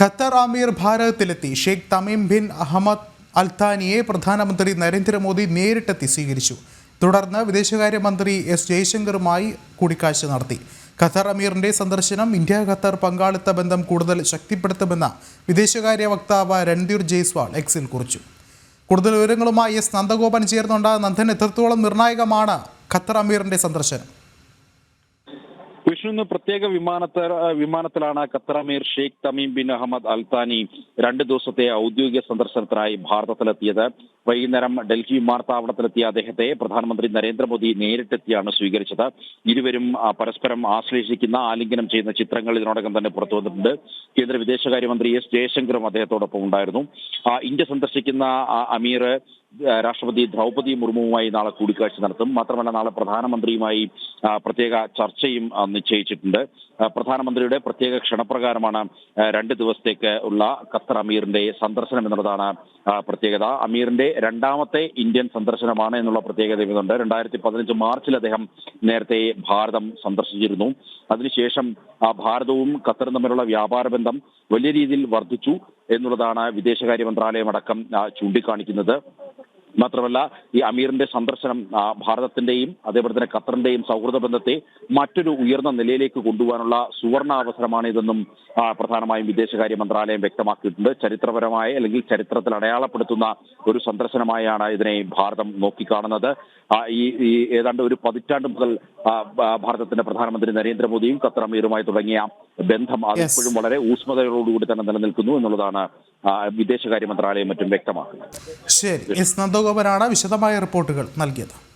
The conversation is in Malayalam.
ഖത്തർ അമീർ ഭാരതത്തിലെത്തി. ഷെയ്ഖ് തമീം ബിൻ അഹമ്മദ് അൽത്താനിയെ പ്രധാനമന്ത്രി നരേന്ദ്രമോദി നേരിട്ടെത്തി സ്വീകരിച്ചു. തുടർന്ന് വിദേശകാര്യമന്ത്രി എസ് ജയശങ്കറുമായി കൂടിക്കാഴ്ച നടത്തി. ഖത്തർ അമീറിന്റെ സന്ദർശനം ഇന്ത്യ ഖത്തർ പങ്കാളിത്ത ബന്ധം കൂടുതൽ ശക്തിപ്പെടുത്തുമെന്ന് വിദേശകാര്യ വക്താവ് രൺധീർ ജയ്സ്വാൾ എക്സിൽ കുറിച്ചു. കൂടുതൽ വിവരങ്ങളുമായി എസ് നന്ദഗോപൻ ചേർന്നുണ്ട് നന്ദൻ എത്രത്തോളം നിർണായകമാണ് ഖത്തർ അമീറിന്റെ സന്ദർശനം? വിഷ്ണു നിന്ന് പ്രത്യേക വിമാനത്ത വിമാനത്തിലാണ് ഖത്തർ അമീർ Sheikh Tamim bin Ahmad Al Thani രണ്ട് ദിവസത്തെ ഔദ്യോഗിക സന്ദർശനത്തിനായി ഭാരതത്തിലെത്തിയത്. വൈകുന്നേരം ഡൽഹി വിമാനത്താവളത്തിലെത്തിയ അദ്ദേഹത്തെ പ്രധാനമന്ത്രി നരേന്ദ്രമോദി നേരിട്ടെത്തിയാണ് സ്വീകരിച്ചത്. ഇരുവരും പരസ്പരം ആശ്ലേഷിക്കുന്ന ആലിംഗനം ചെയ്യുന്ന ചിത്രങ്ങൾ ഇതിനോടകം തന്നെ പുറത്തു വന്നിട്ടുണ്ട്. കേന്ദ്ര വിദേശകാര്യമന്ത്രി എസ് ജയശങ്കറും അദ്ദേഹത്തോടൊപ്പം ഉണ്ടായിരുന്നു. ഇന്ത്യ സന്ദർശിക്കുന്ന അമീർ രാഷ്ട്രപതി ദ്രൗപദി മുർമുവുമായി നാളെ കൂടിക്കാഴ്ച നടത്തും. മാത്രമല്ല നാളെ പ്രധാനമന്ത്രിയുമായി പ്രത്യേക ചർച്ചയും നിശ്ചയിച്ചിട്ടുണ്ട്. പ്രധാനമന്ത്രിയുടെ പ്രത്യേക ക്ഷണപ്രകാരമാണ് രണ്ട് ദിവസത്തേക്ക് ഉള്ള ഖത്തർ അമീറിന്റെ സന്ദർശനം എന്നുള്ളതാണ് പ്രത്യേകത. അമീറിന്റെ രണ്ടാമത്തെ ഇന്ത്യൻ സന്ദർശനമാണ് എന്നുള്ള പ്രത്യേകത ഇതുണ്ട് രണ്ടായിരത്തി പതിനഞ്ച് മാർച്ചിൽ അദ്ദേഹം നേരത്തെ ഭാരതം സന്ദർശിച്ചിരുന്നു. അതിനുശേഷം ഭാരതവും ഖത്തറും തമ്മിലുള്ള വ്യാപാര ബന്ധം വലിയ രീതിയിൽ വർദ്ധിച്ചു എന്നുള്ളതാണ് വിദേശകാര്യ മന്ത്രാലയം അടക്കം ചൂണ്ടിക്കാണിക്കുന്നത്. മാത്രമല്ല ഈ അമീറിന്റെ സന്ദർശനം ഭാരതത്തിന്റെയും അതേപോലെ തന്നെ ഖത്തറിന്റെയും സൗഹൃദ ബന്ധത്തെ മറ്റൊരു ഉയർന്ന നിലയിലേക്ക് കൊണ്ടുപോകാനുള്ള സുവർണ അവസരമാണ് ഇതെന്നും പ്രധാനമായും വിദേശകാര്യ മന്ത്രാലയം വ്യക്തമാക്കിയിട്ടുണ്ട്. ചരിത്രപരമായ അല്ലെങ്കിൽ ചരിത്രത്തിൽ അടയാളപ്പെടുത്തുന്ന ഒരു സന്ദർശനമായാണ് ഇതിനെ ഭാരതം നോക്കിക്കാണുന്നത്. ഈ ഏതാണ്ട് ഒരു പതിറ്റാണ്ട് മുതൽ ഭാരതത്തിന്റെ പ്രധാനമന്ത്രി നരേന്ദ്രമോദിയും ഖത്തർ അമീറുമായി തുടങ്ങിയ ബന്ധം അത്. ഇപ്പോഴും വളരെ ഊഷ്മതയോടുകൂടി തന്നെ നിലനിൽക്കുന്നു എന്നുള്ളതാണ് വിദേശകാര്യ മന്ത്രാലയം മറ്റും വ്യക്തമാക്കുന്നത്. ശരി. എസ് നന്ദഗോപനാണ് വിശദമായ റിപ്പോർട്ടുകൾ നൽകിയത്.